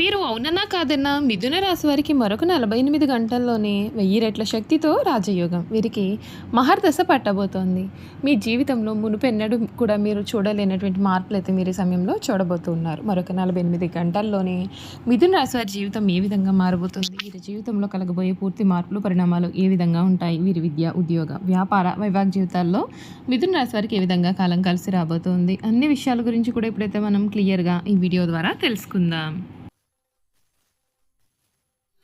మీరు అవునన్నా కాదన్నా మిథున రాశి వారికి మరొక నలభై ఎనిమిది గంటల్లోనే వెయ్యి రెట్ల శక్తితో రాజయోగం. వీరికి మహర్దశ పట్టబోతోంది. మీ జీవితంలో మునుపెన్నడూ కూడా మీరు చూడలేనటువంటి మార్పులు అయితే మీరు ఈ సమయంలో చూడబోతున్నారు మరొక నలభై ఎనిమిది గంటల్లోనే మిథున రాశి వారి జీవితం ఏ విధంగా మారబోతుంది? వీరి జీవితంలో కలగబోయే పూర్తి మార్పులు పరిణామాలు ఏ విధంగా ఉంటాయి? వీరి విద్య ఉద్యోగ వ్యాపార వైవాహిక జీవితాల్లో మిథున రాశి వారికి ఏ విధంగా కాలం కలిసి రాబోతోంది? అన్ని విషయాల గురించి కూడా ఇప్పుడైతే మనం క్లియర్గా ఈ వీడియో ద్వారా తెలుసుకుందాం.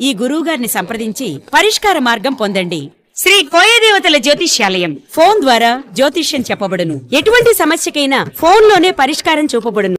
ఈ గురువుగారిని సంప్రదించి పరిష్కార మార్గం పొందండి. శ్రీ కోయదేవతల జ్యోతిష్యాలయం. ఫోన్ ద్వారా జ్యోతిష్యం చెప్పబడును. ఎటువంటి సమస్యకైనా ఫోన్లోనే పరిష్కారం చూపబడును.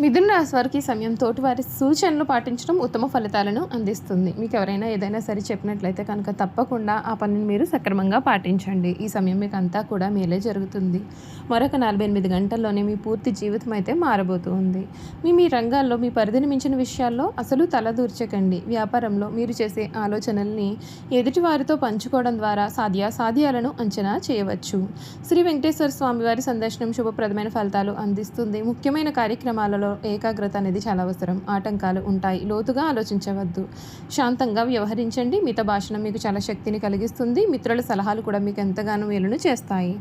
మిథున రాశి వారికి సమయం తోటి వారి సూచనలు పాటించడం ఉత్తమ ఫలితాలను అందిస్తుంది. మీకు ఎవరైనా ఏదైనా సరే చెప్పినట్లయితే కనుక తప్పకుండా ఆ పనిని మీరు సక్రమంగా పాటించండి. ఈ సమయం మీకు అంతా కూడా మేలే జరుగుతుంది. మరొక నలభై ఎనిమిది గంటల్లోనే మీ పూర్తి జీవితం అయితే మారబోతుంది మీ మీ రంగాల్లో మీ పరిధిని మించిన విషయాల్లో అసలు తలదూర్చకండి వ్యాపారంలో మీరు చేసే ఆలోచనల్ని ఎదుటి వారితో పంచుకోవడం ద్వారా సాధ్యాసాధ్యాలను అంచనా చేయవచ్చు. శ్రీ వెంకటేశ్వర స్వామివారి సందర్శనం శుభప్రదమైన ఫలితాలు అందిస్తుంది. ముఖ్యమైన కార్యక్రమాలలో ఏకాగ్రత అనేది చాలా అవసరం. ఆటంకాలు ఉంటాయి. లోతుగా ఆలోచించవద్దు. శాంతంగా వ్యవహరించండి. మిత భాషణ మీకు చాలా శక్తిని కలిగిస్తుంది. మిత్రుల సలహాలు కూడా మీకు ఎంతగానో మేలును చేస్తాయి.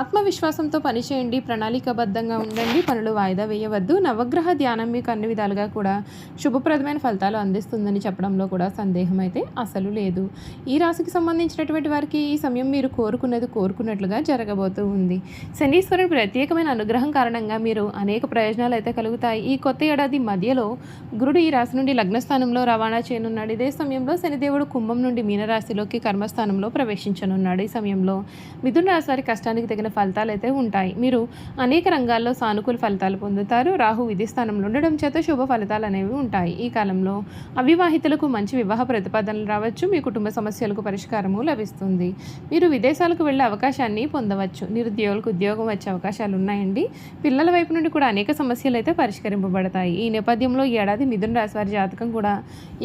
ఆత్మవిశ్వాసంతో పనిచేయండి ప్రణాళికాబద్ధంగా ఉండండి. పనులు వాయిదా వేయవద్దు. నవగ్రహ ధ్యానం మీకు అన్ని విధాలుగా కూడా శుభప్రదమైన ఫలితాలు అందిస్తుందని చెప్పడంలో కూడా సందేహం అయితే అసలు లేదు. ఈ రాశికి సంబంధించినటువంటి వారికి ఈ సమయం మీరు కోరుకున్నది కోరుకున్నట్లుగా జరగబోతూ ఉంది. శనీశ్వరుని ప్రత్యేకమైన అనుగ్రహం కారణంగా మీరు అనేక ప్రయోజనాలు అయితే కలుగుతాయి. ఈ కొత్త ఏడాది మధ్యలో గురుడు ఈ రాశి నుండి లగ్నస్థానంలో రవాణా చేయనున్నాడు. ఇదే సమయంలో శనిదేవుడు కుంభం నుండి మీనరాశిలోకి కర్మస్థానంలో ప్రవేశించనున్నాడు. ఈ సమయంలో మిథున రాశి వారి కష్టానికి తగిన ఫలితాలు అయితే ఉంటాయి. మీరు అనేక రంగాల్లో సానుకూల ఫలితాలు పొందుతారు. రాహు విధి స్థానంలో ఉండడం చేత శుభ ఫలితాలు అనేవి ఉంటాయి. ఈ కాలంలో అవివాహితులకు మంచి వివాహ ప్రతిపాదనలు రావచ్చు. మీ కుటుంబ సమస్యలకు పరిష్కారము లభిస్తుంది. మీరు విదేశాలకు వెళ్ళే అవకాశాన్ని పొందవచ్చు. నిరుద్యోగులకు ఉద్యోగం వచ్చే అవకాశాలు ఉన్నాయండి. పిల్లల వైపు నుండి కూడా అనేక సమస్యలు అయితే పరిష్కరింపబడతాయి. ఈ నేపథ్యంలో ఈ ఏడాది మిథున రాశి వారి జాతకం కూడా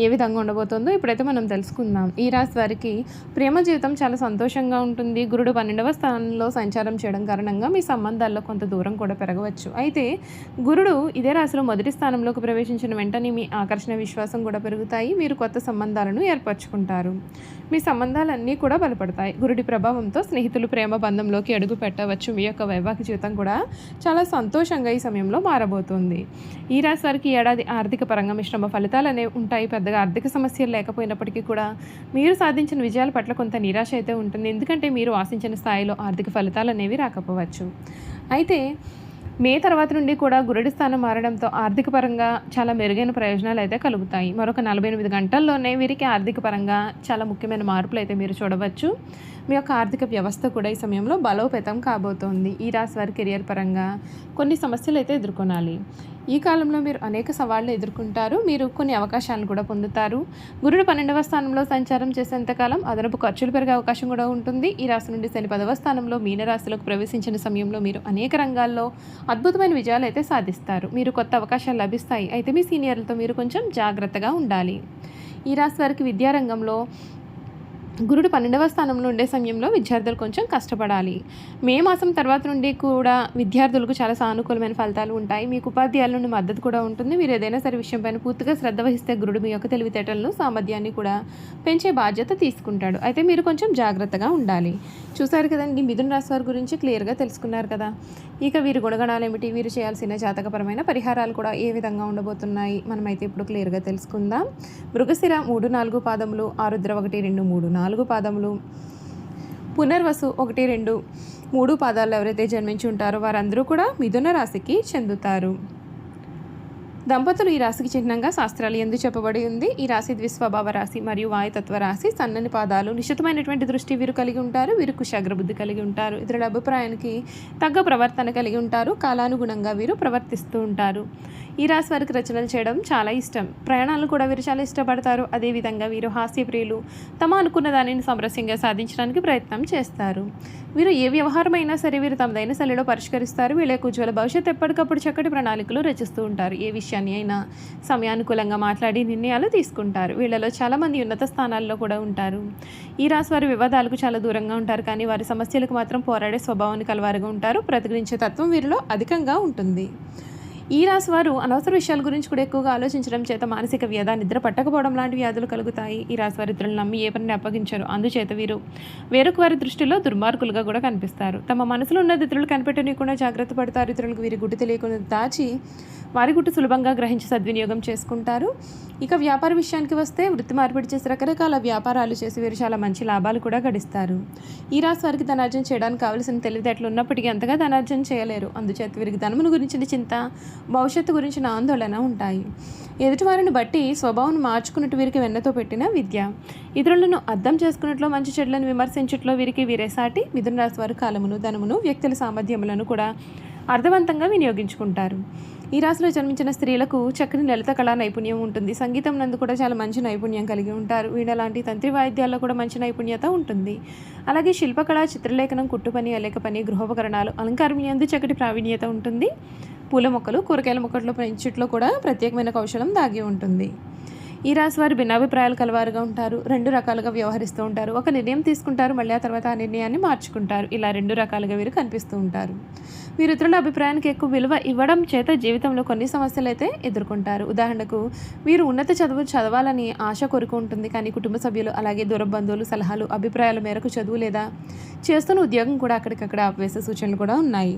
ఏ విధంగా ఉండబోతుందో ఇప్పుడైతే మనం తెలుసుకుందాం. ఈ రాశి వారికి ప్రేమ జీవితం చాలా సంతోషంగా ఉంటుంది. గురుడు పన్నెండవ స్థానంలో సంచారం చేయడం కారణంగా మీ సంబంధాల్లో కొంత దూరం కూడా పెరగవచ్చు. అయితే గురుడు ఇదే రాశిలో మొదటి స్థానంలోకి ప్రవేశించిన వెంటనే మీ ఆకర్షణ విశ్వాసం కూడా పెరుగుతాయి. మీరు కొత్త సంబంధాలను ఏర్పరచుకుంటారు. మీ సంబంధాలన్నీ కూడా బలపడతాయి. గురుడి ప్రభావంతో స్నేహితులు ప్రేమ బంధంలోకి అడుగు పెట్టవచ్చు. మీ యొక్క వైవాహిక జీవితం కూడా చాలా సంతోషంగా ఈ సమయంలో మారబోతుంది. ఈ రాశి వారికి ఏడాది ఆర్థిక పరంగా మిశ్రమ ఫలితాలు అనేవి ఉంటాయి. పెద్దగా ఆర్థిక సమస్యలు లేకపోయినప్పటికీ కూడా మీరు సాధించిన విజయాల పట్ల కొంత నిరాశ అయితే ఉంటుంది. ఎందుకంటే మీరు ఆశించిన స్థాయిలో ఆర్థిక ఫలితాలు అనేవి రాకపోవచ్చు. అయితే మే తర్వాత నుండి కూడా గురుడి స్థానం మారడంతో ఆర్థిక పరంగా చాలా మెరుగైన ప్రయోజనాలు అయితే కలుగుతాయి. మరొక నలభై ఎనిమిది గంటల్లోనే వీరికి ఆర్థిక పరంగా చాలా ముఖ్యమైన మార్పులు అయితే మీరు చూడవచ్చు. మీ యొక్క ఆర్థిక వ్యవస్థ కూడా ఈ సమయంలో బలోపేతం కాబోతోంది. ఈ రాశి వారి కెరియర్ పరంగా కొన్ని సమస్యలు అయితే ఎదుర్కొనాలి. ఈ కాలంలో మీరు అనేక సవాళ్ళు ఎదుర్కొంటారు. మీరు కొన్ని అవకాశాలను కూడా పొందుతారు. గురుడు పన్నెండవ స్థానంలో సంచారం చేసేంతకాలం అదనపు ఖర్చులు పెరిగే అవకాశం కూడా ఉంటుంది. ఈ రాశి నుండి శని పదవ స్థానంలో మీనరాశిలోకి ప్రవేశించిన సమయంలో మీరు అనేక రంగాల్లో అద్భుతమైన విజయాలు అయితే సాధిస్తారు. మీరు కొత్త అవకాశాలు లభిస్తాయి. అయితే మీ సీనియర్లతో మీరు కొంచెం జాగ్రత్తగా ఉండాలి. ఈ రాశి వారికి విద్యారంగంలో గురుడు పన్నెండవ స్థానంలో ఉండే సమయంలో విద్యార్థులు కొంచెం కష్టపడాలి. మే మాసం తర్వాత నుండి కూడా విద్యార్థులకు చాలా సానుకూలమైన ఫలితాలు ఉంటాయి. మీకు ఉపాధ్యాయుల నుండి మద్దతు కూడా ఉంటుంది. మీరు ఏదైనా సరే విషయంపైన పూర్తిగా శ్రద్ధ వహిస్తే గురుడు మీ యొక్క తెలివితేటలను సామర్థ్యాన్ని కూడా పెంచే బాధ్యత తీసుకుంటాడు. అయితే మీరు కొంచెం జాగ్రత్తగా ఉండాలి. చూసారు కదండి మిథున రాశి వారి గురించి క్లియర్గా తెలుసుకున్నారు కదా. ఇక వీరి గుణగణాలు ఏమిటి? వీరు చేయాల్సిన జాతకపరమైన పరిహారాలు కూడా ఏ విధంగా ఉండబోతున్నాయి? మనమైతే ఇప్పుడు క్లియర్గా తెలుసుకుందాం. మృగశిర మూడు నాలుగు పాదములు ఆరుద్ర ఒకటి రెండు మూడు నాలుగు. నాలుగు పాదములు. పునర్వసు ఒకటి రెండు మూడు పాదాల్లో ఎవరైతే జన్మించి ఉంటారో వారందరూ కూడా మిథున రాశికి చెందుతారు. దంపతులు ఈ రాశికి చిహ్నంగా శాస్త్రాలు ఎందు చెప్పబడి ఉంది. ఈ రాశి ద్విస్వభావ రాశి మరియు వాయుతత్వ రాశి సన్నని పాదాలు. నిశ్చితమైనటువంటి దృష్టి వీరు కలిగి ఉంటారు. వీరు కుశాగ్రబుద్ధి కలిగి ఉంటారు. ఇతరుల అభిప్రాయానికి తగ్గ ప్రవర్తన కలిగి ఉంటారు. కాలానుగుణంగా వీరు ప్రవర్తిస్తూ ఉంటారు. ఈ రాశి వారికి రచనలు చేయడం చాలా ఇష్టం. ప్రయాణాలు కూడా వీరు చాలా ఇష్టపడతారు. అదేవిధంగా వీరు హాస్యప్రియులు. తమ అనుకున్న దానిని సమరస్యంగా సాధించడానికి ప్రయత్నం చేస్తారు. వీరు ఏ వ్యవహారమైనా సరే వీరు తమదైన శైలిలో పరిష్కరిస్తారు. వీళ్ళ యొక్క ఉజ్వల భవిష్యత్తు ఎప్పటికప్పుడు చక్కటి ప్రణాళికలు రచిస్తూ ఉంటారు. ఏ విషయాన్ని అయినా సమయానుకూలంగా మాట్లాడి నిర్ణయాలు తీసుకుంటారు. వీళ్ళలో చాలామంది ఉన్నత స్థానాల్లో కూడా ఉంటారు. ఈ రాశి వారి వివాదాలకు చాలా దూరంగా ఉంటారు. కానీ వారి సమస్యలకు మాత్రం పోరాడే స్వభావాన్ని కలవారుగా ఉంటారు. ప్రతిగ్రహించే తత్వం వీరిలో అధికంగా ఉంటుంది. ఈ రాశి వారు అనవసర విషయాల గురించి కూడా ఎక్కువగా ఆలోచించడం చేత మానసిక వ్యధ నిద్ర పట్టకపోవడం లాంటి వ్యాధులు కలుగుతాయి. ఈ రాశి వారి ఇతరులను నమ్మి ఏ పనిని అప్పగించారు. అందుచేత వీరు వేరొక వారి దృష్టిలో దుర్మార్గులుగా కూడా కనిపిస్తారు. తమ మనసులో ఉన్న ఇతరులు కనిపెట్టనీయకుండా జాగ్రత్త పడతారు ఇతరులకు వీరి గుడ్డు తెలియకుండా దాచి వారి గుట్టు సులభంగా గ్రహించి సద్వినియోగం చేసుకుంటారు. ఇక వ్యాపార విషయానికి వస్తే వృత్తి మార్పిడి చేసి రకరకాల వ్యాపారాలు చేసి వీరు చాలా మంచి లాభాలు కూడా గడిస్తారు. ఈ రాశి వారికి ధనార్జన చేయడానికి కావలసిన తెలివితేటలు ఉన్నప్పటికీ అంతగా ధనార్జన చేయలేరు. అందుచేత వీరికి ధనమును గురించిన చింత భవిష్యత్తు గురించిన ఆందోళన ఉంటాయి. ఎదుటివారిని బట్టి స్వభావం మార్చుకున్నట్టు వీరికి వెన్నతో పెట్టిన విద్య. ఇతరులను అర్థం చేసుకున్నట్లో మంచి చెడులను విమర్శించట్లో వీరికి వీరేసాటి మిథున రాశి వారు కాలమును ధనమును వ్యక్తుల సామర్థ్యములను కూడా అర్థవంతంగా వినియోగించుకుంటారు. ఈ రాశిలో జన్మించిన స్త్రీలకు చక్కని లలిత కళా నైపుణ్యం ఉంటుంది. సంగీతం నందు కూడా చాలా మంచి నైపుణ్యం కలిగి ఉంటారు. వీణ లాంటి తంత్రి వాయిద్యాల్లో కూడా మంచి నైపుణ్యత ఉంటుంది. అలాగే శిల్పకళ చిత్రలేఖనం కుట్టుపని అలేక పని గృహోపకరణాలు అలంకారం చక్కటి ప్రావీణ్యత ఉంటుంది. పూల మొక్కలు కూరగాయల మొక్కలు పెంచుట్లో కూడా ప్రత్యేకమైన కౌశలం దాగి ఉంటుంది. ఈ రాశి వారు భిన్నాభిప్రాయాలు కలవారుగా ఉంటారు. రెండు రకాలుగా వ్యవహరిస్తూ ఉంటారు. ఒక నిర్ణయం తీసుకుంటారు మళ్ళీ ఆ తర్వాత ఆ నిర్ణయాన్ని మార్చుకుంటారు. ఇలా రెండు రకాలుగా వీరు కనిపిస్తూ ఉంటారు. వీరు ఇతరుల అభిప్రాయానికి ఎక్కువ విలువ ఇవ్వడం చేత జీవితంలో కొన్ని సమస్యలు అయితే ఎదుర్కొంటారు. ఉదాహరణకు వీరు ఉన్నత చదువు చదవాలని ఆశ కోరిక ఉంటుంది కానీ కుటుంబ సభ్యులు అలాగే దూర బంధువులు సలహాలు అభిప్రాయాల మేరకు చదువు లేదా చేస్తున్న ఉద్యోగం కూడా అక్కడికక్కడ ఆపివేసే సూచనలు కూడా ఉన్నాయి.